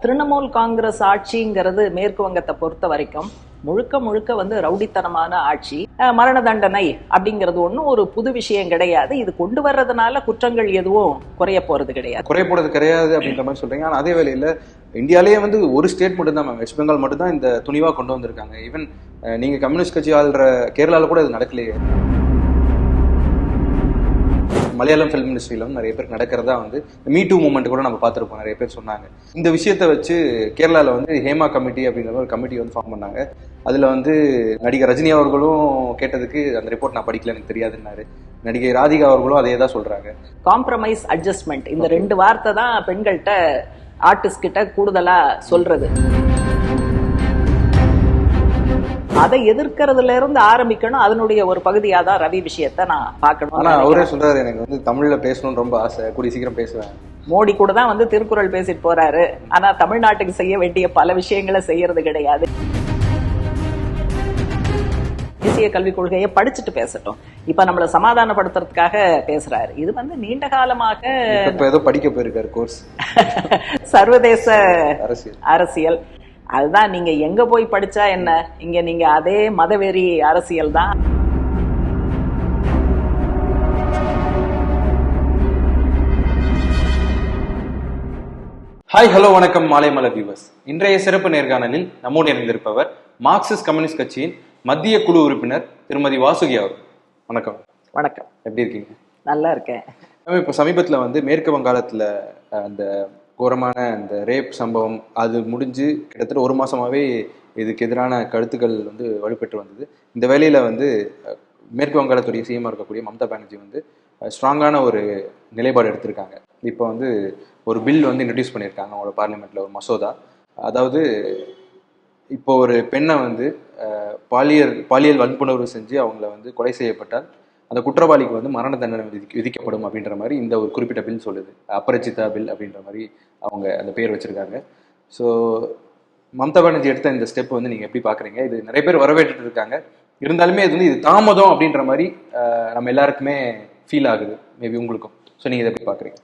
திரிணாமுல் காங்கிரஸ் ஆட்சிங்கிறது மேற்கு வங்கத்தை பொறுத்த வரைக்கும் முழுக்க முழுக்க வந்து ரவுடித்தனமான ஆட்சி. அஹ், மரண தண்டனை அப்படிங்கிறது ஒன்றும் ஒரு புது விஷயம் கிடையாது. இது கொண்டு வர்றதுனால குற்றங்கள் எதுவும் குறைய போறது கிடையாது. குறை போறது கிடையாது அப்படின்ற மாதிரி சொல்றீங்க. ஆனால் அதே வேலையில் இந்தியாலேயே வந்து ஒரு ஸ்டேட் மட்டும்தான் மேம். வெஸ்ட் பெங்கால் மட்டும்தான் இந்த துணிவா கொண்டு வந்திருக்காங்க. ஈவன் நீங்க கம்யூனிஸ்ட் கட்சி ஆள்ற கேரளால கூட இது நடக்கலையே. மலையாளம் ஃபிலிம் இண்டஸ்ட்ரியில வந்து நிறைய பேர் நடக்கிறதா வந்து மீ டூ மூமெண்ட் கூட நம்ம பார்த்துருப்போம். நிறைய பேர் சொன்னாங்க. இந்த விஷயத்தை வச்சு கேரளால வந்து ஹேமா கமிட்டி அப்படிங்கிற ஒரு கமிட்டி வந்து ஃபார்ம் பண்ணாங்க. அதுல வந்து நடிகர் ரஜினி அவர்களும் கேட்டதுக்கு அந்த ரிப்போர்ட் நான் படிக்கல எனக்கு தெரியாதுன்னாரு. நடிகை ராதிகா அவர்களும் அதே தான் சொல்றாங்க. காம்ப்ரமைஸ் அட்ஜஸ்ட்மெண்ட் இந்த ரெண்டு வார்த்தை தான் பெண்கள்கிட்ட ஆர்டிஸ்ட் கிட்ட கூடுதலா சொல்றது. அதை எதிர்க்கிறதுல இருந்து ஆரம்பிக்கணும். அதனுடைய ஒரு பகுதியா தான் ரவி விஷயத்தை நான் ஆனா பார்க்கணும் அவரே சொல்றாரு எனக்கு வந்து தமிழ்ல பேசணும்னு ரொம்ப ஆசை. கூடிய சீக்கிரம் பேசுவேன். மோடி கூட தான் வந்து திருக்குறள் பேசிட்டு போறாரு. ஆனா தமிழ்நாட்டுக்கு செய்ய வேண்டிய பல விஷயங்களை செய்யறது கிடையாது. தேசிய கல்விக் கொள்கையை படிச்சுட்டு பேசட்டும். இப்ப நம்மள சமாதானப்படுத்துறதுக்காக பேசுறாரு. இது வந்து நீண்ட காலமாக இப்ப ஏதோ படிக்க போயிருக்காரு கோர்ஸ் சர்வதேச அரசியல். அதுதான் நீங்க எங்க போய் படிச்சா என்ன? இங்க நீங்க அதே மதவெறி அரசியல் தான். ஹாய் ஹலோ வணக்கம் மாலை வியூவர்ஸ் இன்றைய சிறப்பு நேர்காணலில் நம்மோடு இணைந்திருப்பவர் மார்க்சிஸ்ட் கம்யூனிஸ்ட் கட்சியின் மத்திய குழு உறுப்பினர் திருமதி வாசுகி அவர். வணக்கம். வணக்கம். எப்படி இருக்கீங்க? நல்லா இருக்கேன். இப்போ சமீபத்தில் வந்து மேற்கு வங்காளத்தில் அந்த கோரமான அந்த ரேப் சம்பவம் அது முடிஞ்சு கிட்டத்தட்ட ஒரு மாதமாகவே இதுக்கு எதிரான கருத்துக்கள் வந்து வலுப்பெற்று வந்தது. இந்த வேலையில் வந்து மேற்கு வங்காளத்துடைய சிஎம்மாக இருக்கக்கூடிய மம்தா பானர்ஜி வந்து ஸ்ட்ராங்கான ஒரு நிலைப்பாடு எடுத்திருக்காங்க. இப்போ வந்து ஒரு பில் வந்து இன்ட்ரடியூஸ் பண்ணியிருக்காங்க அவங்களோட பார்லிமெண்ட்டில் ஒரு மசோதா. அதாவது இப்போ ஒரு பெண்ணை வந்து பாலியல் பாலியல் வன்புணர்வு செஞ்சு அவங்கள வந்து கொலை செய்யப்பட்டால் அந்த குற்றவாளிக்கு வந்து மரண தண்டனை விதிக்க- விதிக்கப்படும் அப்படின்ற மாதிரி இந்த ஒரு குறிப்பிட்ட பில் சொல்லுது. அபரிச்சிதா பில் அப்படின்ற மாதிரி அவங்க அந்த பேர் வச்சிருக்காங்க. ஸோ மம்தா பானர்ஜி எடுத்த இந்த ஸ்டெப் வந்து நீங்கள் எப்படி பார்க்குறீங்க இது நிறைய பேர் வரவேற்றுட்டு இருக்காங்க. இருந்தாலுமே இது வந்து இது தாமதம் அப்படின்ற மாதிரி நம்ம எல்லாருக்குமே ஃபீல் ஆகுது. மேபி உங்களுக்கும். ஸோ நீங்கள் இதை எப்படி பார்க்குறீங்க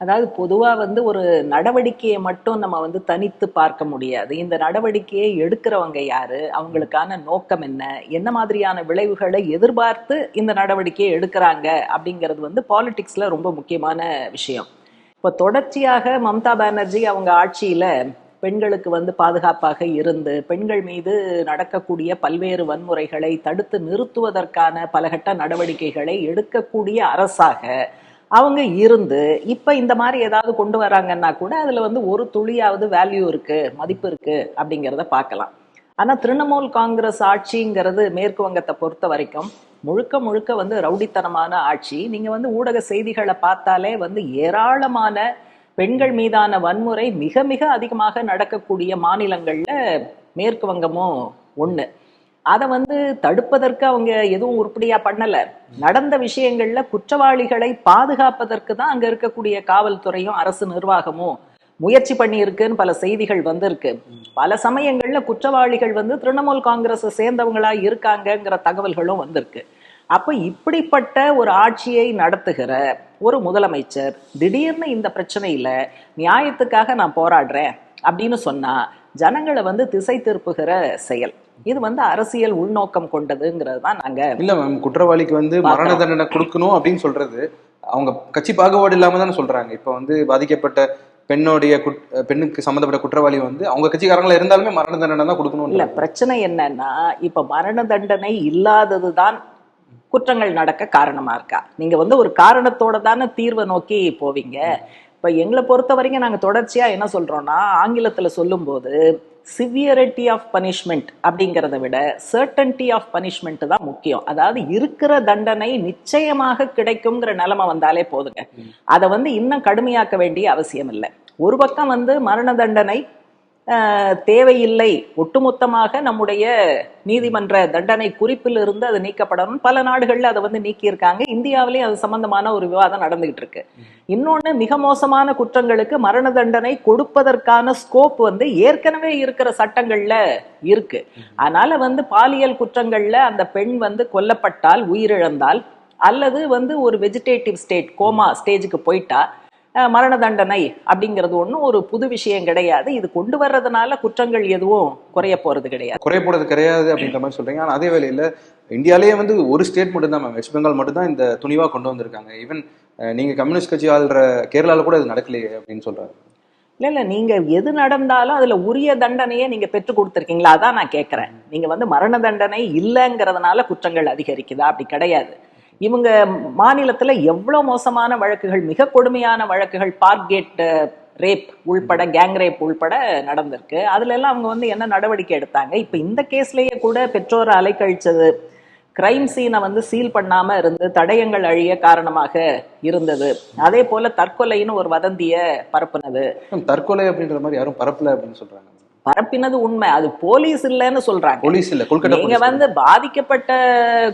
அதாவது பொதுவாக வந்து ஒரு நடவடிக்கையை மட்டும் நம்ம வந்து தனித்து பார்க்க முடியாது. இந்த நடவடிக்கையை எடுக்கிறவங்க யாரு? அவங்களுக்கான நோக்கம் என்ன? என்ன மாதிரியான விளைவுகளை எதிர்பார்த்து இந்த நடவடிக்கையை எடுக்கிறாங்க? அப்படிங்கிறது வந்து பாலிடிக்ஸ்ல ரொம்ப முக்கியமான விஷயம். இப்போ தொடர்ச்சியாக மம்தா பானர்ஜி அவங்க ஆட்சியில பெண்களுக்கு வந்து பாதுகாப்பாக இருந்து பெண்கள் மீது நடக்கக்கூடிய பல்வேறு வன்முறைகளை தடுத்து நிறுத்துவதற்கான பலகட்ட நடவடிக்கைகளை எடுக்கக்கூடிய அரசாக அவங்க இருந்து இப்போ இந்த மாதிரி ஏதாவது கொண்டு வராங்கன்னா கூட அதில் வந்து ஒரு துளியாவது வேல்யூ இருக்குது மதிப்பு இருக்குது அப்படிங்கிறத பார்க்கலாம். ஆனால் திரிணாமுல் காங்கிரஸ் ஆட்சிங்கிறது மேற்கு வங்கத்தை பொறுத்த வரைக்கும் முழுக்க முழுக்க வந்து ரவுடித்தனமான ஆட்சி. நீங்கள் வந்து ஊடக செய்திகளை பார்த்தாலே வந்து ஏராளமான பெண்கள் மீதான வன்முறை மிக மிக அதிகமாக நடக்கக்கூடிய மாநிலங்களில் மேற்கு வங்கமும் ஒன்று அதை வந்து தடுப்பதற்கு அவங்க எதுவும் உருப்படியா பண்ணல. நடந்த விஷயங்கள்ல குற்றவாளிகளை பாதுகாப்பதற்கு தான் அங்க இருக்கக்கூடிய காவல்துறையும் அரசு நிர்வாகமும் முயற்சி பண்ணி இருக்குன்னு பல செய்திகள் வந்திருக்கு. பல சமயங்கள்ல குற்றவாளிகள் வந்து திரிணாமுல் காங்கிரஸை சேர்ந்தவங்களா இருக்காங்கங்கிற தகவல்களும் வந்திருக்கு. அப்ப இப்படிப்பட்ட ஒரு ஆட்சியை நடத்துகிற ஒரு முதலமைச்சர் திடீர்னு இந்த பிரச்சனையில நியாயத்துக்காக நான் போராடுறேன் அப்படின்னு சொன்னா ஜனங்களை வந்து திசை திருப்புகிற செயல். இது வந்து அரசியல் உள்நோக்கம் கொண்டதுங்கிறது தான் நாங்க இல்ல மேம் குற்றவாளிக்கு வந்து மரண தண்டனை கொடுக்கணும் அப்படின்னு சொல்றது அவங்க கட்சி பாகுபாடு இல்லாம தானே சொல்றாங்க. இப்ப வந்து பாதிக்கப்பட்ட பெண்ணுடைய பெண்ணுக்கு சம்மந்தப்பட்ட குற்றவாளி வந்து அவங்க கட்சிக்காரங்களா இருந்தாலுமே மரண தண்டனை தான் கொடுக்கணும் இல்ல பிரச்சனை என்னன்னா இப்ப மரண தண்டனை இல்லாததுதான் குற்றங்கள் நடக்க காரணமா இருக்கா? நீங்க வந்து ஒரு காரணத்தோட தானே தீர்வை நோக்கி போவீங்க. இப்ப எங்களை பொறுத்த வரைக்கும் நாங்க தொடர்ச்சியா என்ன சொல்றோம்னா ஆங்கிலத்துல சொல்லும்போது சிவியரிட்டி ஆஃப் பனிஷ்மெண்ட் அப்படிங்கிறத விட சர்டன்டி ஆஃப் பனிஷ்மெண்ட் தான் முக்கியம். அதாவது இருக்கிற தண்டனை நிச்சயமாக கிடைக்குங்கிற நிலைமை வந்தாலே போதுங்க. அதை வந்து இன்னும் கடுமையாக்க வேண்டிய அவசியம் இல்லை. ஒரு பக்கம் வந்து மரண தண்டனை தேவையில்லை. ஒட்டுமொத்தமாக நம்முடைய நீதிமன்ற தண்டனை குறிப்பில் இருந்து அது நீக்கப்படணும். பல நாடுகள்ல அதை வந்து நீக்கியிருக்காங்க. இந்தியாவிலேயும் அது சம்பந்தமான ஒரு விவாதம் நடந்துகிட்டு இருக்கு இன்னொன்னு மிக மோசமான குற்றங்களுக்கு மரண தண்டனை கொடுப்பதற்கான ஸ்கோப் வந்து ஏற்கனவே இருக்கிற சட்டங்கள்ல இருக்கு. அதனால வந்து பாலியல் குற்றங்கள்ல அந்த பெண் வந்து கொல்லப்பட்டால் உயிரிழந்தால் அல்லது வந்து ஒரு வெஜிடேட்டிவ் ஸ்டேட் கோமா ஸ்டேஜுக்கு போயிட்டா மரண தண்டனை அப்படிங்கிறது ஒன்றும் ஒரு புது விஷயம் கிடையாது. இது கொண்டு வர்றதுனால குற்றங்கள் எதுவும் குறைய போறது கிடையாது. குறையப்படுறது கிடையாது அப்படின்ற மாதிரி சொல்றீங்க. ஆனா அதே வேளையில இந்தியாலேயே வந்து ஒரு ஸ்டேட் மட்டும் தான் மேம். வெஸ்ட் பெங்கால் மட்டும் தான் இந்த துணிவா கொண்டு வந்திருக்காங்க. ஈவன் நீங்க கம்யூனிஸ்ட் கட்சி ஆள்ற கேரளால கூட இது நடக்கலையே அப்படின்னு சொல்றாரு. இல்ல இல்ல. நீங்க எது நடந்தாலும் அதுல உரிய தண்டனையை நீங்க பெற்று கொடுத்துருக்கீங்களா? அதான் நான் கேட்கறேன் நீங்க வந்து மரண தண்டனை இல்லைங்கிறதுனால குற்றங்கள் அதிகரிக்குதா? அப்படி கிடையாது. இவங்க மாநிலத்துல எவ்வளவு மோசமான வழக்குகள் மிக கொடுமையான வழக்குகள் பார்க்கேட் ரேப் uh, உள்பட கேங் ரேப் உள்பட நடந்திருக்கு. அதுல எல்லாம் அவங்க வந்து என்ன நடவடிக்கை எடுத்தாங்க? இப்ப இந்த கேஸ்லயே கூட பெற்றோரை அலைக்கழிச்சது கிரைம் சீனை வந்து சீல் பண்ணாம இருந்து தடயங்கள் அழிய காரணமாக இருந்தது. அதே போல தற்கொலைன்னு ஒரு வதந்திய பரப்புனது. தற்கொலை அப்படின்ற மாதிரி யாரும் பரப்பல அப்படின்னு சொல்றாங்க. பரப்பினது உண்மை. அது போலீஸ் இல்லைன்னு சொல்றாங்க. போலீஸ் இல்ல கொல்கட்டா நீங்க வந்து பாதிக்கப்பட்ட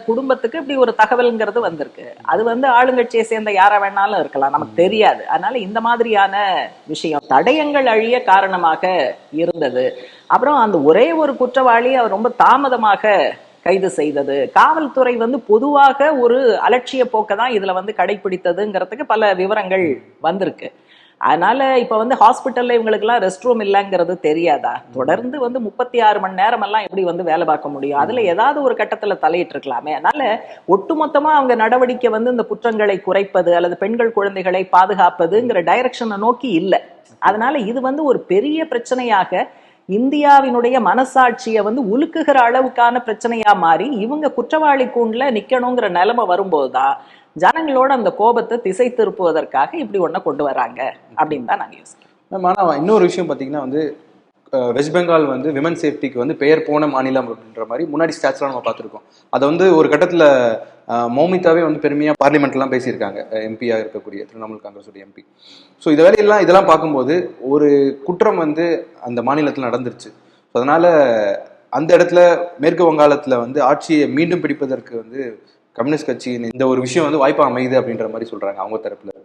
குடும்பத்துக்கு இப்படி ஒரு தகவல்ங்கிறது வந்திருக்கு. அது வந்து ஆளுங்கட்சியை சேர்ந்த யாரா வேணாலும் இருக்கலாம். நமக்கு தெரியாது. அதனால இந்த மாதிரியான விஷயம் தடயங்கள் அழிய காரணமாக இருந்தது. அப்புறம் அந்த ஒரே ஒரு குற்றவாளி அவர் ரொம்ப தாமதமாக கைது செய்தது. காவல்துறை வந்து பொதுவாக ஒரு அலட்சிய போக்கை தான் இதுல வந்து கடைபிடித்ததுங்கிறதுக்கு பல விவரங்கள் வந்திருக்கு. அதனால இப்ப வந்து ஹாஸ்பிட்டல்ல இவங்களுக்குலாம் ரெஸ்ட் ரூம் இல்லைங்கிறது தெரியாதா? தொடர்ந்து வந்து முப்பத்தி ஆறு மணி நேரம் எல்லாம் எப்படி வந்து வேலை பார்க்க முடியும்? அதுல ஏதாவது ஒரு கட்டத்துல தலையிட்டு இருக்கலாமே. அதனால ஒட்டுமொத்தமா அவங்க நடவடிக்கை வந்து இந்த குற்றங்களை குறைப்பது அல்லது பெண்கள் குழந்தைகளை பாதுகாப்பதுங்கிற டைரக்ஷனை நோக்கி இல்லை. அதனால இது வந்து ஒரு பெரிய பிரச்சனையாக இந்தியாவினுடைய மனசாட்சியை வந்து உலுக்குகிற அளவுக்கான பிரச்சனையா மாறி இவங்க குற்றவாளி கூண்டில் நிக்கணுங்கிற நிலைமை வரும்போதுதான் ஜனங்களோட அந்த கோபத்தை திசை திருப்புவதற்காக இப்படி ஒன்றை கொண்டு வராங்க அப்படின்னு தான் நாங்கள் யோசிக்கிறோம். மேம் இன்னொரு விஷயம் பாத்தீங்கன்னா வந்து வெஸ்ட் பெங்கால் வந்து விமன் சேஃப்டிக்கு வந்து பெயர் போன மாநிலம் அப்படின்ற மாதிரி முன்னாடி ஸ்டாட்ஸ்லாம் நம்ம பார்த்துருக்கோம். அதை வந்து ஒரு கட்டத்தில் மௌமிதாவே வந்து பெருமையாக பார்லிமெண்ட்லாம் பேசியிருக்காங்க. எம்பியாக இருக்கக்கூடிய திரிணாமுல் காங்கிரஸோட எம்பி ஸோ இது வேலையெல்லாம் இதெல்லாம் பார்க்கும்போது ஒரு குற்றம் வந்து அந்த மாநிலத்தில் நடந்துருச்சு. ஸோ அதனால் அந்த இடத்துல மேற்கு வங்காளத்தில் வந்து ஆட்சியை மீண்டும் பிடிப்பதற்கு வந்து கம்யூனிஸ்ட் கட்சியின் இந்த ஒரு விஷயம் வந்து வாய்ப்பாக அமையுது அப்படின்ற மாதிரி சொல்கிறாங்க அவங்க தரப்பில்.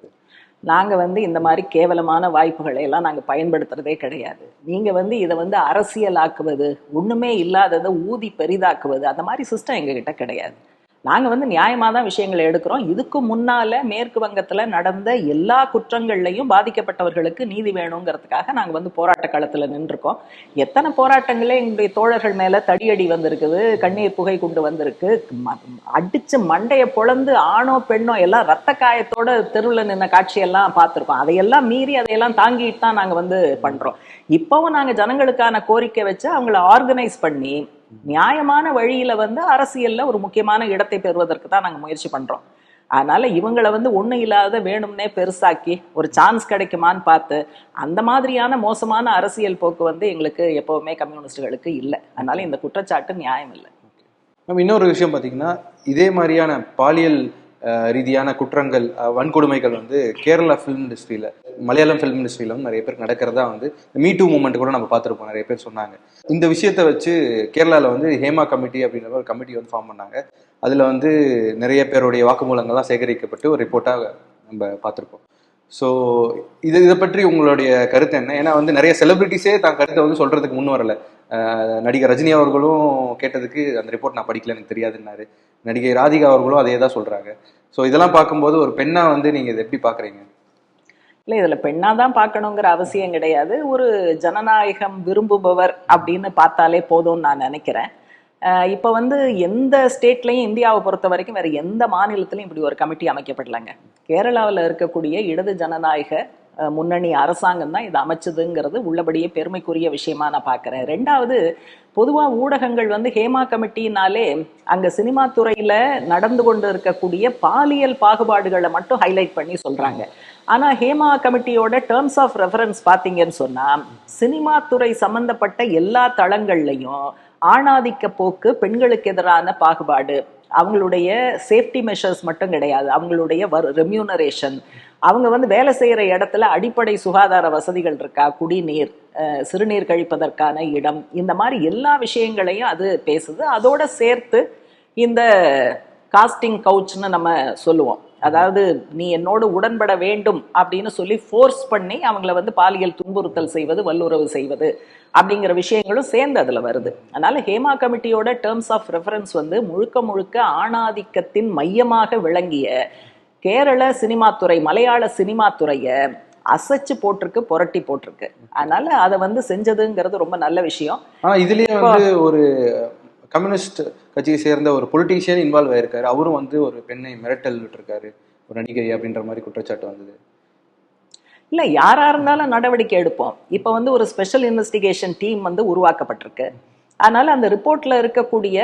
நாங்கள் நாங்க வந்து இந்த மாதிரி கேவலமான வாய்ப்புகளை எல்லாம் நாங்க பயன்படுத்துறதே கிடையாது. நீங்க வந்து இதை வந்து அரசியலாக்குவது ஒண்ணுமே இல்லாததை ஊதி பெரிதாக்குவது அந்த மாதிரி சிஸ்டம் எங்ககிட்ட கிடையாது. நாங்க வந்து நியாயமா தான் விஷயங்களை எடுக்கிறோம். இதுக்கு முன்னால மேற்கு வங்கத்துல நடந்த எல்லா குற்றங்கள்லையும் பாதிக்கப்பட்டவர்களுக்கு நீதி வேணுங்கிறதுக்காக நாங்க வந்து போராட்ட களத்துல நின்றுருக்கோம். எத்தனை போராட்டங்களே எங்களுடைய தோழர்கள் மேல தடியடி வந்திருக்குது கண்ணீர் புகை கொண்டு வந்திருக்கு. ம- அடிச்சு மண்டைய பொழந்து ஆணோ பெண்ணோ எல்லாம் ரத்த காயத்தோட தெருவில் நின்ன காட்சியெல்லாம் பார்த்திருக்கோம். அதையெல்லாம் மீறி அதையெல்லாம் தாங்கிட்டு தான் நாங்க வந்து பண்றோம். இப்பவும் நாங்க ஜனங்களுக்கான கோரிக்கை வச்சு அவங்கள ஆர்கனைஸ் பண்ணி நியாயமான வழியில வந்து அரசியல்ல ஒரு முக்கியமான இடத்தை பெறுவதற்கு தான் நாங்க முயற்சி பண்றோம். அதனால இவங்களை வந்து ஒண்ணு இல்லாத வேணும்னே பெருசாக்கி ஒரு சான்ஸ் கிடைக்குமான்னு பார்த்து அந்த மாதிரியான மோசமான அரசியல் போக்கு வந்து எங்களுக்கு எப்பவுமே கம்யூனிஸ்டுகளுக்கு இல்லை. அதனால இந்த குற்றச்சாட்டு நியாயம் இல்லை. நம்ம இன்னொரு விஷயம் பார்த்தீங்கன்னா இதே மாதிரியான பாலியல் ரீதியான குற்றங்கள் வன்கொடுமைகள் வந்து கேரளா ஃபிலிம் இண்டஸ்ட்ரியில் மலையாளம் ஃபிலிம் இண்டஸ்ட்ரியிலும் நிறைய பேருக்கு நடக்கிறதா வந்து மீ டூ மூமெண்ட் கூட நம்ம பார்த்துருப்போம். நிறைய பேர் சொன்னாங்க. இந்த விஷயத்தை வச்சு கேரளாவில் வந்து ஹேமா கமிட்டி அப்படின்ற ஒரு கமிட்டி வந்து ஃபார்ம் பண்ணாங்க. அதில் வந்து நிறைய பேருடைய வாக்குமூலங்கள்லாம் சேகரிக்கப்பட்டு ஒரு ரிப்போர்ட்டாக நம்ம பார்த்துருப்போம். ஸோ இது இதை பற்றி உங்களுடைய கருத்து என்ன? ஏன்னா வந்து நிறைய செலிபிரிட்டிஸே தான் கருத்தை வந்து சொல்றதுக்கு முன் வரல. நடிகர் ரஜினி அவர்களும் கேட்டதுக்கு அந்த ரிப்போர்ட் நான் படிக்கல எனக்கு தெரியாதுன்னாரு. நடிகை ராதிகா அவர்களும் அதே தான் சொல்றாங்க. ஸோ இதெல்லாம் பார்க்கும்போது ஒரு பெண்ணா வந்து நீங்க இதை எப்படி பாக்குறீங்க இல்ல இதுல பெண்ணா தான் பார்க்கணுங்கிற அவசியம் கிடையாது. ஒரு ஜனநாயகம் விரும்புபவர் அப்படின்னு பார்த்தாலே போதும்னு நான் நினைக்கிறேன். இப்போ இப்ப வந்து எந்த ஸ்டேட்லயும் இந்தியாவை பொறுத்த வரைக்கும் வேற எந்த மாநிலத்திலையும் இப்படி ஒரு கமிட்டி அமைக்கப்படலைங்க. கேரளாவில் இருக்கக்கூடிய இடது ஜனநாயக முன்னணி அரசாங்கம் தான் இது அமைச்சதுங்கிறது உள்ளபடியே பெருமைக்குரிய விஷயமா நான் பார்க்குறேன். ரெண்டாவது பொதுவா ஊடகங்கள் வந்து ஹேமா கமிட்டினாலே அங்க சினிமா துறையில நடந்து கொண்டு இருக்கக்கூடிய பாலியல் பாகுபாடுகளை மட்டும் ஹைலைட் பண்ணி சொல்றாங்க. ஆனா ஹேமா கமிட்டியோட டேர்ம்ஸ் ஆஃப் ரெஃபரன்ஸ் பாத்தீங்கன்னு சொன்னா சினிமா துறை சம்பந்தப்பட்ட எல்லா தளங்கள்லையும் ஆணாதிக்க போக்கு பெண்களுக்கு எதிரான பாகுபாடு அவங்களுடைய சேஃப்டி மெஷர்ஸ் மட்டும் கிடையாது அவங்களுடைய ரெமியூனரேஷன் அவங்க வந்து வேலை செய்கிற இடத்துல அடிப்படை சுகாதார வசதிகள் இருக்கா? குடிநீர் சிறுநீர் கழிப்பதற்கான இடம் இந்த மாதிரி எல்லா விஷயங்களையும் அது பேசுது. அதோட சேர்த்து இந்த காஸ்டிங் கவுச்னு நம்ம சொல்லுவோம். அதாவது நீ என்னோடு உடன்பட வேண்டும் அப்படின்னு சொல்லி ஃபோர்ஸ் பண்ணி அவங்கள வந்து பாலியல் துன்புறுத்தல் செய்வது வல்லுறவு செய்வது அப்படிங்கிற விஷயங்களும் சேர்ந்து அதில் வருது. அதனால ஹேமா கமிட்டியோட டேர்ம்ஸ் ஆஃப் ரெஃபரன்ஸ் வந்து முழுக்க முழுக்க ஆணாதிக்கத்தின் மையமாக விளங்கிய கேரள சினிமா துறை மலையாள சினிமா துறைய அசைச்சு போட்டிருக்கு புரட்டி போட்டிருக்கு. அதனால அதை வந்து செஞ்சதுங்கிறது ரொம்ப நல்ல விஷயம். ஆனா இதுலயே வந்து ஒரு கம்யூனிஸ்ட் கட்சியை சேர்ந்த ஒரு பொலிட்டீஷியன் இன்வால்வ் ஆயிருக்காரு. அவரும் வந்து ஒரு பெண்ணை மிரட்டல் விட்டுருக்காரு. ஒரு நடிகை அப்படின்ற மாதிரி குற்றச்சாட்டு வந்தது. இல்ல யாரா இருந்தாலும் நடவடிக்கை எடுப்போம். இப்ப வந்து ஒரு ஸ்பெஷல் இன்வெஸ்டிகேஷன் டீம் வந்து உருவாக்கப்பட்டிருக்கு. அதனால அந்த ரிப்போர்ட்ல இருக்கக்கூடிய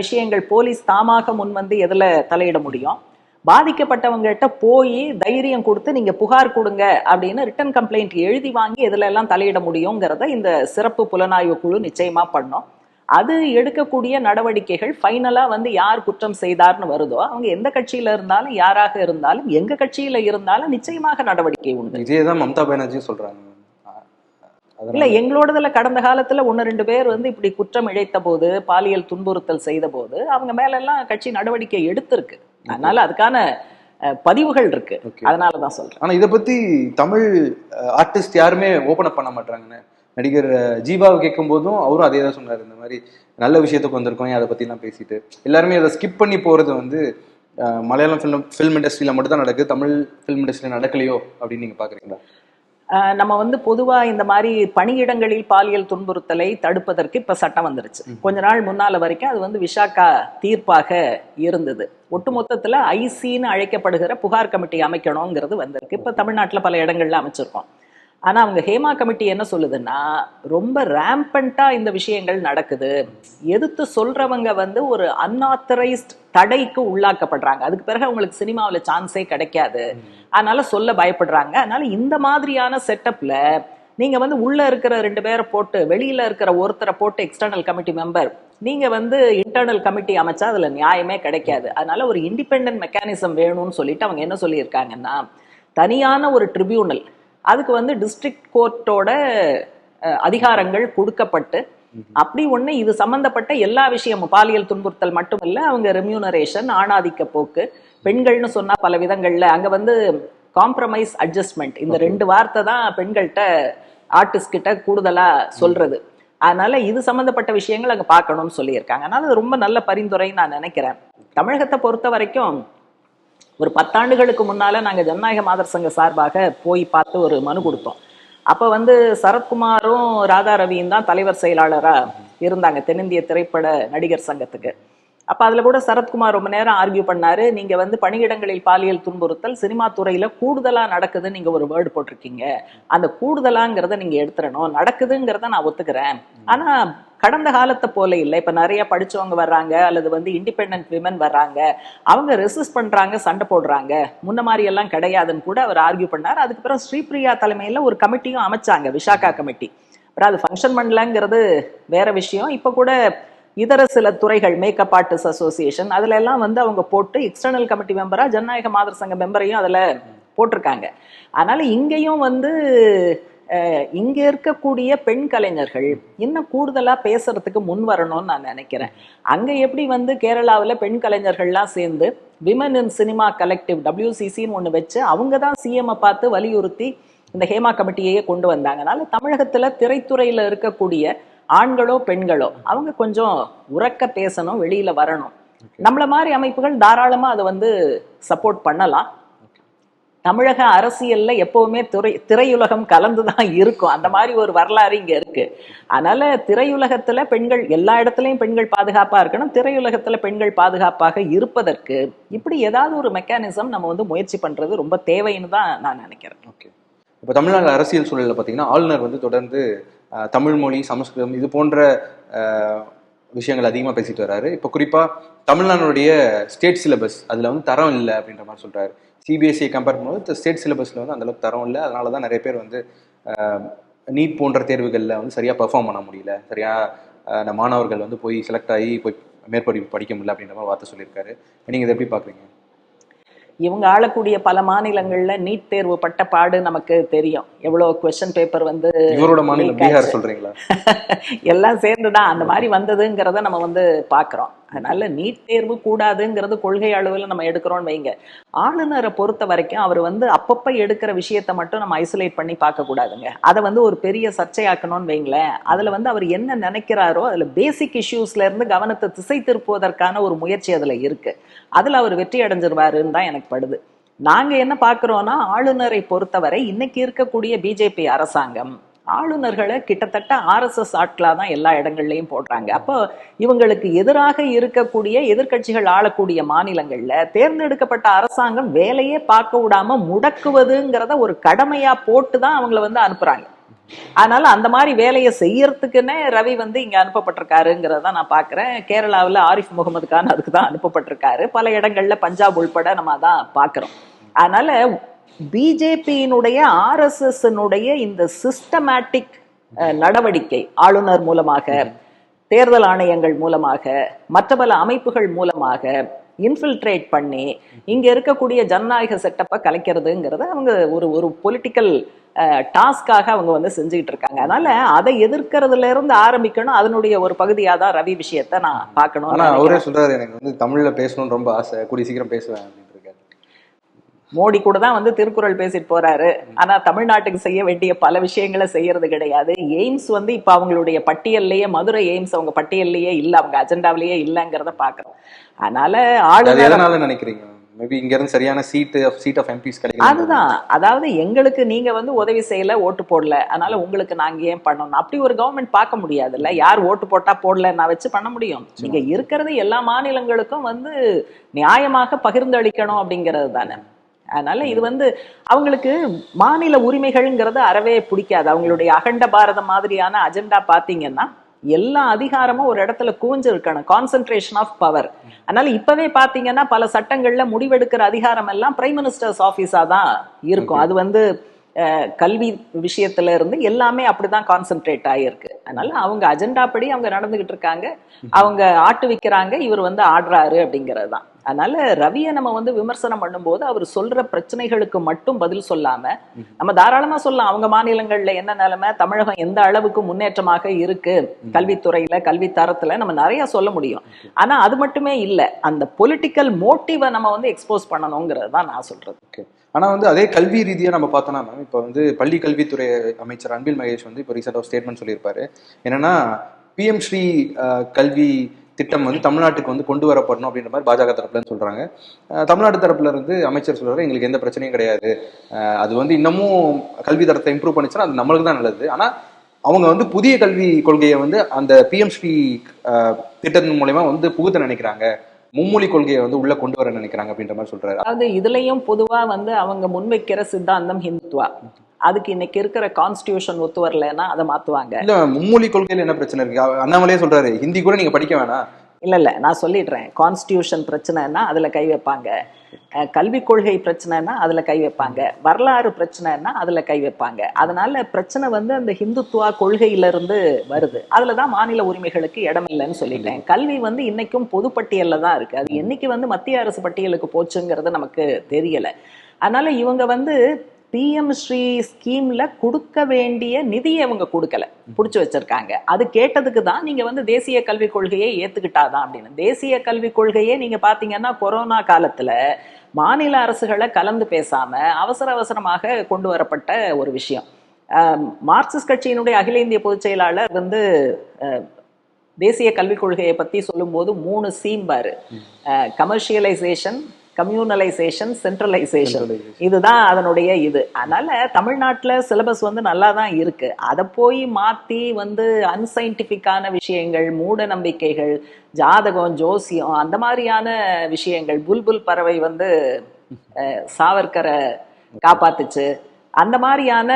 விஷயங்கள் போலீஸ் தாமாக முன் வந்து எதுல தலையிட முடியும்? பாதிக்கப்பட்டவங்ககிட்ட போய் தைரியம் கொடுத்து நீங்க புகார் கொடுங்க அப்படின்னு ரிட்டன் கம்ப்ளைண்ட் எழுதி வாங்கி எதுல எல்லாம் தலையிட முடியுங்கிறத இந்த சிறப்பு புலனாய்வு குழு நிச்சயமா பண்ணோம். அது எடுக்கக்கூடிய நடவடிக்கைகள் ஃபைனலா வந்து யார் குற்றம் செய்தார்னு வருதோ அவங்க எந்த கட்சியில இருந்தாலும் யாராக இருந்தாலும் எங்க கட்சியில இருந்தாலும் நிச்சயமாக நடவடிக்கை உண்டு. இதே தான் மம்தா பானர்ஜியும் சொல்றாங்க. இல்ல எங்களோடதுல கடந்த காலத்துல ஒன்னு ரெண்டு பேர் வந்து இப்படி குற்றம் இழைத்த போது பாலியல் துன்புறுத்தல் செய்த போது அவங்க மேல எல்லாம் கட்சி நடவடிக்கை எடுத்திருக்கு. அதனால அதுக்கான பதிவுகள் இருக்கு. அதனாலதான் சொல்றேன். ஆனா இத பத்தி தமிழ் ஆர்டிஸ்ட் யாருமே ஓபன் அப் பண்ண மாட்டாங்கன்னு. நடிகர் ஜீவாவை கேட்கும் போதும் அவரும் அதே தான் சொன்னாரு. இந்த மாதிரி நல்ல விஷயத்துக்கு வந்திருக்கோம் அதை பத்தி எல்லாம் பேசிட்டு. எல்லாருமே அதை ஸ்கிப் பண்ணி போறது வந்து மலையாளம் ஃபிலிம் ஃபிலிம் இண்டஸ்ட்ரியில மட்டும் தான் நடக்குது. தமிழ் ஃபிலிம் இண்டஸ்ட்ரியில நடக்கலையோ அப்படின்னு நீங்க பாக்குறீங்களா? நம்ம வந்து பொதுவா இந்த மாதிரி பணியிடங்களில் பாலியல் துன்புறுத்தலை தடுப்பதற்கு இப்ப சட்டம் வந்துருச்சு. கொஞ்ச நாள் முன்னால வரைக்கும் அது வந்து விஷாக்கா தீர்ப்பாக இருந்தது. ஒட்டுமொத்தத்துல ஐசின்னு அழைக்கப்படுகிற புகார் கமிட்டி அமைக்கணுங்கிறது வந்திருக்கு. இப்ப தமிழ்நாட்டுல பல இடங்கள்ல அமைச்சிருக்கோம். ஆனா அவங்க ஹேமா கமிட்டி என்ன சொல்லுதுன்னா ரொம்ப ரேம்பண்டா இந்த விஷயங்கள் நடக்குது. எதிர்த்து சொல்றவங்க வந்து ஒரு அன்ஆத்தரைஸ்ட் தடைக்கு உள்ளாக்கப்படுறாங்க. அதுக்கு பிறகு அவங்களுக்கு சினிமாவில் சான்ஸே கிடைக்காது. அதனால சொல்ல பயப்படுறாங்க. அதனால இந்த மாதிரியான செட்டப்ல நீங்க வந்து உள்ள இருக்கிற ரெண்டு பேரை போட்டு வெளியில இருக்கிற ஒருத்தரை போட்டு எக்ஸ்டர்னல் கமிட்டி மெம்பர் நீங்க வந்து இன்டர்னல் கமிட்டி அமைச்சா அதுல நியாயமே கிடைக்காது. அதனால ஒரு இண்டிபெண்டன்ட் மெக்கானிசம் வேணும்னு சொல்லிட்டு அவங்க என்ன சொல்லியிருக்காங்கன்னா தனியான ஒரு ட்ரிபியூனல் அதுக்கு வந்து டிஸ்ட்ரிக்ட் கோர்ட்டோட அதிகாரங்கள் கொடுக்கப்பட்டு அப்படி ஒண்ணு இது சம்பந்தப்பட்ட எல்லா விஷயமும் பாலியல் துன்புறுத்தல் மட்டுமில்ல அவங்க ரெமியூனரேஷன் ஆணாதிக்க போக்கு பெண்கள்னு சொன்னா பல விதங்கள்ல அங்க வந்து காம்ப்ரமைஸ் அட்ஜஸ்ட்மெண்ட் இந்த ரெண்டு வார்த்தை தான் பெண்கள்கிட்ட ஆர்டிஸ்ட் கிட்ட கூடுதலா சொல்றது. அதனால இது சம்பந்தப்பட்ட விஷயங்கள் அங்க பார்க்கணும்னு சொல்லியிருக்காங்க. அதனால அது ரொம்ப நல்ல பரிந்துரைன்னு நான் நினைக்கிறேன். தமிழகத்தை பொறுத்த வரைக்கும் ஒரு பத்தாண்டுகளுக்கு முன்னால நாங்க ஜனநாயக மாதர் சங்க சார்பாக போய் பார்த்து ஒரு மனு கொடுத்தோம். அப்ப வந்து சரத்குமாரும் ராதா ரவியும் தான் தலைவர் செயலாளரா இருந்தாங்க தென்னிந்திய திரைப்பட நடிகர் சங்கத்துக்கு. அப்ப அதுல கூட சரத்குமார் ரொம்ப நேரம் ஆர்கியூ பண்ணாரு. நீங்க வந்து பணியிடங்களில் பாலியல் துன்புறுத்தல் சினிமா துறையில கூடுதலா நடக்குதுன்னு நீங்க ஒரு வேர்டு போட்டிருக்கீங்க. அந்த கூடுதலாங்கிறத நீங்க எடுத்துடணும். நடக்குதுங்கிறத நான் ஒத்துக்கிறேன். ஆனா கடந்த காலத்தை போல இல்லை. இப்ப நிறைய படிச்சவங்க வர்றாங்க. அல்லது வந்து இண்டிபெண்டன்ட் விமன் வர்றாங்க. அவங்க ரெசிஸ்ட் பண்றாங்க சண்டை போடுறாங்க. முன்ன மாதிரி எல்லாம் கிடையாதுன்னு கூட அவர் ஆர்கியூ பண்ணார். அதுக்கு ஸ்ரீபிரியா தலைமையில ஒரு கமிட்டியும் அமைச்சாங்க விசாகா கமிட்டி. அப்புறம் அது ஃபங்க்ஷன் பண்ணலங்கிறது வேற விஷயம். இப்ப கூட இதர சில துறைகள் மேக்கப் ஆர்டிஸ்ட் அசோசியேஷன் அதுல எல்லாம் வந்து அவங்க போட்டு எக்ஸ்டர்னல் கமிட்டி மெம்பரா ஜனநாயக மாதர் சங்க மெம்பரையும் அதுல போட்டிருக்காங்க. அதனால இங்கேயும் வந்து இங்கே இங்க இருக்கக்கூடிய பெண் கலைஞர்கள் இன்னும் கூடுதலா பேசுறதுக்கு முன் வரணும்னு நான் நினைக்கிறேன். அங்க எப்படி வந்து கேரளாவில் பெண் கலைஞர்கள்லாம் சேர்ந்து விமன் இன் சினிமா கலெக்டிவ் டபிள்யூசிசின்னு ஒன்று வச்சு அவங்க தான் சிஎம் பார்த்து வலியுறுத்தி இந்த ஹேமா கமிட்டியையே கொண்டு வந்தாங்க. அதனால தமிழகத்துல திரைத்துறையில இருக்கக்கூடிய ஆண்களோ பெண்களோ அவங்க கொஞ்சம் உறக்க பேசணும் வெளியில வரணும். நம்மள மாதிரி அமைப்புகள் தாராளமா அதை வந்து சப்போர்ட் பண்ணலாம். தமிழக அரசியல்ல எப்பவுமே துறை திரையுலகம் கலந்துதான் இருக்கும். அந்த மாதிரி ஒரு வரலாறு இங்க இருக்கு. அதனால திரையுலகத்துல பெண்கள் எல்லா இடத்துலயும் பெண்கள் பாதுகாப்பா இருக்கணும். திரையுலகத்துல பெண்கள் பாதுகாப்பாக இருப்பதற்கு இப்படி ஏதாவது ஒரு மெக்கானிசம் நம்ம வந்து முயற்சி பண்றது ரொம்ப தேவைன்னு தான் நான் நினைக்கிறேன். ஓகே. இப்போ தமிழ்நாடு அரசியல் சூழலில் பார்த்தீங்கன்னா ஆளுநர் வந்து தொடர்ந்து தமிழ் மொழி சமஸ்கிருதம் இது போன்ற விஷயங்கள் அதிகமாக பேசிட்டு வராரு இப்போ குறிப்பாக தமிழ்நாடுடைய ஸ்டேட் சிலபஸ் அதில் வந்து தரம் இல்லை அப்படின்ற மாதிரி சொல்கிறாரு சிபிஎஸ்சியை கம்பேர் பண்ணும்போது ஸ்டேட் சிலபஸில் வந்து அந்தளவுக்கு தரம் இல்லை. அதனால தான் நிறைய பேர் வந்து நீட் போன்ற தேர்வுகளில் வந்து சரியாக பெர்ஃபார்ம் பண்ண முடியல. சரியாக அந்த மாணவர்கள் வந்து போய் செலக்ட் ஆகி போய் மேற்படிப்பு படிக்க முடியல அப்படின்ற மாதிரி வார்த்தை சொல்லியிருக்காரு. நீங்கள் இதை எப்படி பார்க்குறீங்க இவங்க ஆளக்கூடிய பல மாநிலங்கள்ல நீட் தேர்வு பட்ட பாடு நமக்கு தெரியும். எவ்வளவு கொஸ்டின் பேப்பர் வந்து இவரோட மாநிலம் பீகார். சொல்றீங்களா? எல்லாம் சேர்ந்துதான் அந்த மாதிரி வந்ததுங்கிறத நம்ம வந்து பாக்குறோம் அதனால நீட் தேர்வு கூடாதுங்கிறது கொள்கை அளவில் நம்ம எடுக்கிறோம்னு வைங்க. ஆளுநரை பொறுத்த வரைக்கும் அவர் வந்து அப்பப்ப எடுக்கிற விஷயத்த மட்டும் நம்ம ஐசோலேட் பண்ணி பார்க்க கூடாதுங்க. அதை வந்து ஒரு பெரிய சர்ச்சையாக்கணும்னு வைங்களேன். அதுல வந்து அவர் என்ன நினைக்கிறாரோ அதுல பேசிக் இஷ்யூஸ்ல இருந்து கவனத்தை திசை திருப்புவதற்கான ஒரு முயற்சி அதுல இருக்கு. அதுல அவர் வெற்றி அடைஞ்சிருவாருன்னு தான் எனக்கு படுது. நாங்க என்ன பாக்குறோம்னா ஆளுநரை பொறுத்தவரை இன்னைக்கு இருக்கக்கூடிய பிஜேபி அரசாங்கம் ஆளுநர்களை கிட்டத்தட்ட ஆர்எஸ்எஸ் ஆட்களா தான் எல்லா இடங்கள்லயும் போடுறாங்க. அப்போ இவங்களுக்கு எதிராக இருக்கக்கூடிய எதிர்க்கட்சிகள் ஆளக்கூடிய மாநிலங்கள்ல தேர்ந்தெடுக்கப்பட்ட அரசாங்கம் வேலையே பார்க்க விடாம முடக்குவதுங்கிறத ஒரு கடமையா போட்டு தான் அவங்கள வந்து அனுப்புறாங்க. அதனால அந்த மாதிரி வேலையை செய்யறதுக்குன்னே ரவி வந்து இங்க அனுப்பப்பட்டிருக்காருங்கிறத நான் பாக்குறேன். கேரளாவில் ஆரிஃப் முகமது கான் அதுக்கு தான் அனுப்பப்பட்டிருக்காரு. பல இடங்கள்ல பஞ்சாப் உள்பட நம்ம தான் பாக்குறோம். அதனால பிஜேபியினுடைய ஆர்எஸ்எஸ்னுடைய இந்த சிஸ்டமேட்டிக் நடவடிக்கை ஆளுநர் மூலமாக தேர்தல் ஆணையங்கள் மூலமாக மற்ற பல அமைப்புகள் மூலமாக இன்ஃபில்ட்ரேட் பண்ணி இங்க இருக்கக்கூடிய ஜனநாயக செட்டப்பை கலைக்கிறதுங்கிறத அவங்க ஒரு ஒரு பொலிட்டிக்கல் டாஸ்காக அவங்க வந்து செஞ்சுக்கிட்டு இருக்காங்க. அதனால அதை எதிர்க்கிறதுல இருந்து ஆரம்பிக்கணும். அதனுடைய ஒரு பகுதியா தான் ரவி விஷயத்த நான் பார்க்கணும். அவரே சொல்றாரு எனக்கு வந்து தமிழ்ல பேசணும்னு ரொம்ப ஆசை. கூடிய சீக்கிரம் பேசுவேன் மோடி கூட தான் வந்து திருக்குறள் பேசிட்டு போறாரு. ஆனா தமிழ்நாட்டுக்கு செய்ய வேண்டிய பல விஷயங்களை செய்யறது கிடையாது. எய்ம்ஸ் வந்து இப்ப அவங்களுடைய பட்டியல்லையே மதுரை எய்ம்ஸ் அவங்க பட்டியல்லையே இல்ல அவங்க அஜெண்டாவிலேயே இல்லைங்கிறத பாக்குறோம். அதனால அது ஆளுநர் நினைக்கிறீங்க? மேபி இங்க இருந்து சரியான சீட் சீட் ஆஃப் எம்பிஸ் கிடைக்கல. அதுதான். அதாவது எங்களுக்கு நீங்க வந்து உதவி செய்யல ஓட்டு போடல. அதனால உங்களுக்கு நாங்க ஏன் பண்ணணும்? அப்படி ஒரு கவர்மெண்ட் பார்க்க முடியாதுல்ல. யார் ஓட்டு போட்டா போடல நான் வச்சு பண்ண முடியும். நீங்க இருக்கிறது எல்லா மாநிலங்களுக்கும் வந்து நியாயமாக பகிர்ந்து அளிக்கணும் அப்படிங்கிறது தானே. அதனால இது வந்து அவங்களுக்கு மாநில உரிமைகள்ங்கிறது அறவே பிடிக்காது. அவங்களுடைய அகண்ட பாரதம் மாதிரியான அஜெண்டா பாத்தீங்கன்னா எல்லா அதிகாரமும் ஒரு இடத்துல குவிஞ்சு இருக்கணும் கான்சென்ட்ரேஷன் ஆஃப் பவர் அதனால இப்பவே பாத்தீங்கன்னா பல சட்டங்கள்ல முடிவெடுக்கிற அதிகாரம் எல்லாம் பிரைம் மினிஸ்டர்ஸ் ஆபீஸா தான் இருக்கும். அது வந்து கல்வி விஷயத்துல இருந்து எல்லாமே அப்படிதான் கான்சென்ட்ரேட் ஆகியிருக்கு அதனால அவங்க அஜெண்டா படி அவங்க நடந்துகிட்டு இருக்காங்க. அவங்க ஆட்டு விக்கிறாங்க. இவர் வந்து ஆடுறாரு அப்படிங்கிறது தான் அதனால ரவியை நம்ம வந்து விமர்சனம் பண்ணும்போது அவர் சொல்ற பிரச்சனைகளுக்கு மட்டும் பதில் சொல்லாம நம்ம தாராளமா சொல்லலாம். அவங்க மாநிலங்கள்ல என்ன நிலைமை தமிழகம் எந்த அளவுக்கு முன்னேற்றமாக இருக்கு கல்வித்துறையில கல்வி தரத்துல நம்ம நிறைய சொல்ல முடியும். ஆனா அது மட்டுமே இல்ல அந்த பொலிட்டிக்கல் மோட்டிவை நம்ம வந்து எக்ஸ்போஸ் பண்ணணுங்கிறது தான் நான் சொல்றது. ஆனா வந்து அதே கல்வி ரீதியா நம்ம பார்த்தோம்னா மேம் இப்போ வந்து பள்ளி கல்வித்துறை அமைச்சர் அன்பில் மகேஷ் வந்து இப்போ ரீசெண்டாக ஸ்டேட்மெண்ட் சொல்லியிருப்பாரு. என்னன்னா பிஎம் ஸ்ரீ கல்வி திட்டம் வந்து தமிழ்நாட்டுக்கு வந்து கொண்டு வரப்படணும் அப்படின்ற மாதிரி பாஜக தரப்புலன்னு சொல்றாங்க. தமிழ்நாடு தரப்புல இருந்து அமைச்சர் சொல்றாரு எங்களுக்கு எந்த பிரச்சனையும் கிடையாது. அது வந்து இன்னமும் கல்வி தரத்தை இம்ப்ரூவ் பண்ணிச்சுன்னா அது நம்மளுக்கு தான் நல்லது. ஆனா அவங்க வந்து புதிய கல்வி கொள்கையை வந்து அந்த பிஎம் திட்டத்தின் மூலயமா வந்து புகுத்த நினைக்கிறாங்க. மும்மொழி கொள்கையை வந்து உள்ள கொண்டு வர நினைக்கிறாங்க அப்படின்ற மாதிரி சொல்றாரு. அதாவது இதுலயும் பொதுவா வந்து அவங்க முன்வைக்கிற சித்தாந்தம் ஹிந்துத்வா அதுக்கு இன்னைக்கு இருக்கிற கான்ஸ்டியூஷன் ஒத்து வரலைன்னா அதை மாத்துவாங்க. இல்ல மும்மொழி கொள்கையில என்ன பிரச்சனை இருக்கு? அண்ணாமலையே சொல்றாரு ஹிந்தி கூட நீங்க படிக்க வேணாம். இல்ல இல்ல நான் சொல்லிடுறேன். கான்ஸ்டியூஷன் பிரச்சனைனா அதுல கை வைப்பாங்க. கல்விக் கொள்கை பிரச்சனைனா அதுல கை வைப்பாங்க. வரலாறு பிரச்சனைனா அதுல கை வைப்பாங்க. அதனால பிரச்சனை வந்து அந்த ஹிந்துத்துவா கொள்கையில இருந்து வருது அதுலதான் மாநில உரிமைகளுக்கு இடம் இல்லைன்னு சொல்லிட்டேன். கல்வி வந்து இன்னைக்கும் பொதுப்பட்டியல்ல தான் இருக்கு. அது என்னைக்கு வந்து மத்திய அரசு பட்டியலுக்கு போச்சுங்கிறது நமக்கு தெரியல. அதனால இவங்க வந்து பிஎம் ஸ்ரீ ஸ்கீம்ல கொடுக்க வேண்டிய நிதியை அவங்க கொடுக்கல. புடிச்சு வச்சிருக்காங்க. அது கேட்டதுக்கு தான் நீங்க வந்து தேசிய கல்விக் கொள்கையை ஏத்துக்கிட்டாதான் அப்படின்னு. தேசிய கல்விக் கொள்கையே நீங்க பாத்தீங்கன்னா கொரோனா காலத்துல மாநில அரசுகளை கலந்து பேசாம அவசர அவசரமாக கொண்டு வரப்பட்ட ஒரு விஷயம். ஆஹ் மார்க்சிஸ்ட் கட்சியினுடைய அகில இந்திய பொதுச் செயலாளர் வந்து ஆஹ் தேசிய கல்விக் கொள்கையை பத்தி சொல்லும்போது மூணு சீம்பாரு. கமர்ஷியலைசேஷன் கம்யூனலைசேஷன் சென்ட்ரலைசேஷன் இதுதான் அதனுடைய இது. அதனால தமிழ்நாட்டுல சிலபஸ் வந்து நல்லா தான் இருக்கு. அதை போய் மாத்தி வந்து அன்சைன்டிபிக்கான விஷயங்கள் மூட நம்பிக்கைகள் ஜாதகம் ஜோசியம் அந்த மாதிரியான விஷயங்கள் புல்புல் பறவை வந்து சாவர்கரை காப்பாத்துச்சு. அந்த மாதிரியான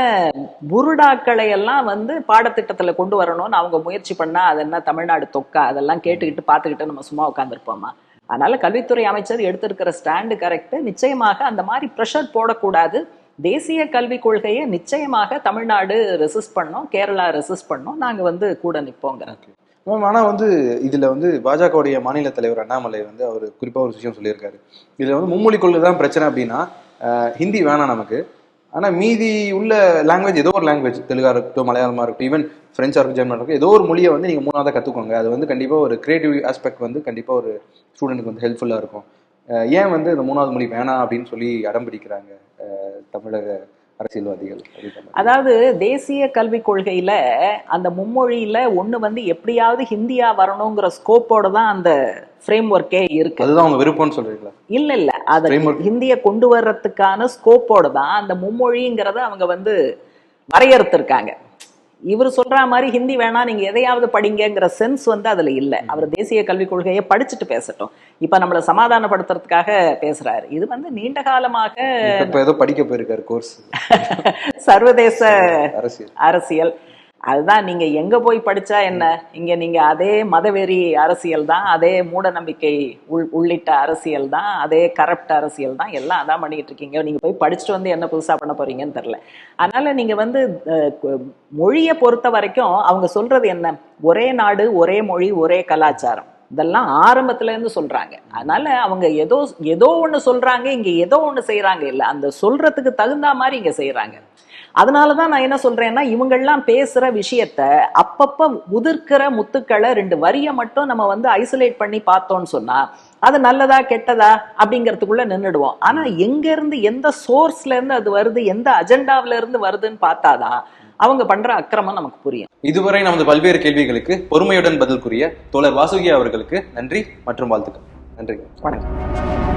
புருடாக்களை எல்லாம் வந்து பாடத்திட்டத்துல கொண்டு வரணும்னு அவங்க முயற்சி பண்ணா அது என்ன தமிழ்நாடு தொக்கா? அதெல்லாம் கேட்டுக்கிட்டு பார்த்துக்கிட்டு நம்ம சும்மா உட்காந்துருப்போமா அதனால கல்வித்துறை அமைச்சர் எடுத்திருக்கிற ஸ்டாண்டு கரெக்ட் நிச்சயமாக அந்த மாதிரி ப்ரெஷர் போடக்கூடாது. தேசிய கல்விக் கொள்கையை நிச்சயமாக தமிழ்நாடு ரெசிஸ்ட் பண்ணோம் கேரளா ரெசிஸ்ட் பண்ணோம். நாங்கள் வந்து கூட நிற்போங்கிறாங்க மேம் ஆனா வந்து இதில் வந்து பாஜகவுடைய மாநில தலைவர் அண்ணாமலை வந்து அவர் குறிப்பாக ஒரு விஷயம் சொல்லியிருக்காரு. இதில் வந்து மும்மொழி கொள்கை தான் பிரச்சனை அப்படின்னா ஹிந்தி வேணாம் நமக்கு. ஆனால் மீதி உள்ள லாங்குவேஜ் ஏதோ ஒரு லாங்குவேஜ் தெலுங்காக இருக்கட்டும் மலையாளமாக இருக்கட்டும் ஈவன் ஃப்ரெஞ்சாக இருக்கட்டும் ஜெர்மன் இருக்கும் ஏதோ ஒரு மொழியை வந்து நீங்கள் மூணாவதாக கற்றுக்கோங்க அது வந்து கண்டிப்பாக ஒரு கிரியேட்டிவ் ஆஸ்பெக்ட் வந்து கண்டிப்பாக ஒரு ஸ்டூடெண்ட்டுக்கு வந்து ஹெல்ப்ஃபுல்லாக இருக்கும். ஏன் வந்து இந்த மூணாவது மொழி வேணாம் அப்படின்னு சொல்லி அடம் பிடிக்கிறாங்க தமிழக அரசியல்வாதிகள். அதாவது தேசிய கல்விக் கொள்கையில அந்த மும்மொழியில ஒண்ணு வந்து எப்படியாவது ஹிந்தியா வரணுங்கிற ஸ்கோப்போட தான் அந்த ஃப்ரேம் ஒர்க்கே இருக்கு அதுதான் அவங்க விருப்பம்னு சொல்றீங்களா இல்ல இல்ல அத. ஹிந்திய கொண்டு வர்றதுக்கான ஸ்கோப்போட தான் அந்த மும்மொழிங்கிறத அவங்க வந்து வரையறுத்திருக்காங்க இவர் சொல்ற மாதிரி ஹிந்தி வேணா நீங்க எதையாவது படிங்கங்கிற சென்ஸ் வந்து அதுல இல்ல. அவர் தேசிய கல்விக் கொள்கையை படிச்சுட்டு பேசட்டும். இப்ப நம்மள சமாதானப்படுத்துறதுக்காக பேசுறாரு. இது வந்து நீண்ட காலமாக இப்ப ஏதோ படிக்க போயிருக்காரு கோர்ஸ் சர்வதேச அரசியல். அரசியல். அதுதான் நீங்க எங்க போய் படிச்சா என்ன? இங்க நீங்க அதே மதவெறி அரசியல் தான் அதே மூட நம்பிக்கை உள் உள்ளிட்ட அரசியல் தான் அதே கரப்ட் அரசியல் தான் எல்லாம் அதான் பண்ணிட்டு இருக்கீங்க. நீங்க போய் படிச்சுட்டு வந்து என்ன புதுசா பண்ண போறீங்கன்னு தெரியல. அதனால நீங்க வந்து மொழியை பொறுத்த வரைக்கும் அவங்க சொல்றது என்ன? ஒரே நாடு ஒரே மொழி ஒரே கலாச்சாரம். இதெல்லாம் ஆரம்பத்துல இருந்து சொல்றாங்க. அதனால அவங்க ஏதோ ஏதோ ஒண்ணு சொல்றாங்க இங்க ஏதோ ஒண்ணு செய்யறாங்க இல்ல அந்த சொல்றதுக்கு தகுந்த மாதிரி இங்க செய்யறாங்க அதனாலதான் நான் என்ன சொல்றேன்னா இவங்கெல்லாம் பேசுற விஷயத்த அப்பப்ப உதிர்க்கிற முத்துக்களை ரெண்டு வரியை மட்டும் நம்ம வந்து ஐசோலேட் பண்ணி பார்த்தோம்னு சொன்னா அது நல்லதா கெட்டதா அப்படிங்கிறதுக்குள்ள நின்னுடுவோம். ஆனா எங்க இருந்து எந்த சோர்ஸ்ல இருந்து அது வருது எந்த அஜெண்டாவில இருந்து வருதுன்னு பார்த்தாதான் அவங்க பண்ற அக்கிரமம் நமக்கு புரியும். இதுவரை நமது பல்வேறு கேள்விகளுக்கு பொறுமையுடன் பதில் கூறிய தோழர் வாசுகி அவர்களுக்கு நன்றி மற்றும் வாழ்த்துக்கள். நன்றி. வணக்கம்.